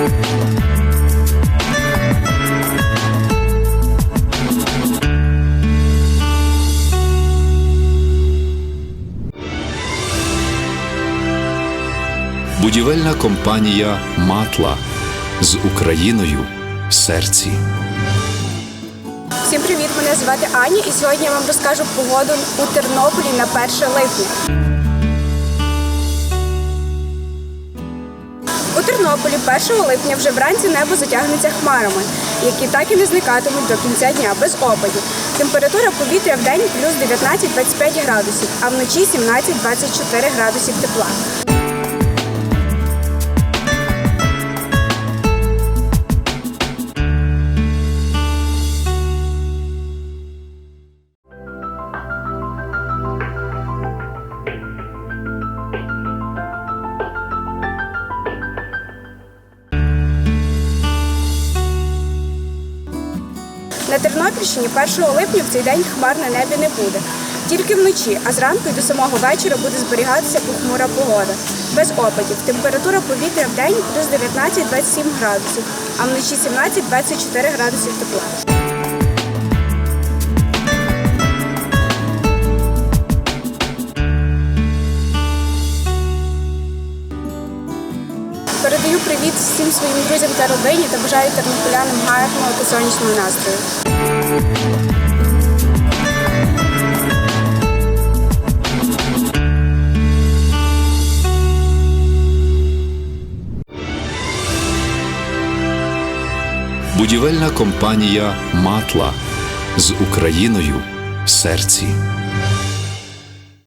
Будівельна компанія Матла з Україною в серці. Всім привіт! Мене звати Аня, і сьогодні я вам розкажу погоду у Тернополі на 1 липня. У Тернополі 1 липня вже вранці небо затягнеться хмарами, які так і не зникатимуть до кінця дня без опадів. Температура повітря в день плюс 19-25 градусів, а вночі 17-24 градусів тепла. На Тернопільщині 1 липня в цей день хмар на небі не буде. Тільки вночі, а зранку і до самого вечора буде зберігатися похмура погода. Без опадів. Температура повітря в день плюс 19-27 градусів, а вночі 17-24 градусів тепла. Передаю привіт всім своїм друзям та родині та бажаю тернополянам гарного та сонячного настрою. Будівельна компанія Матла з Україною в серці.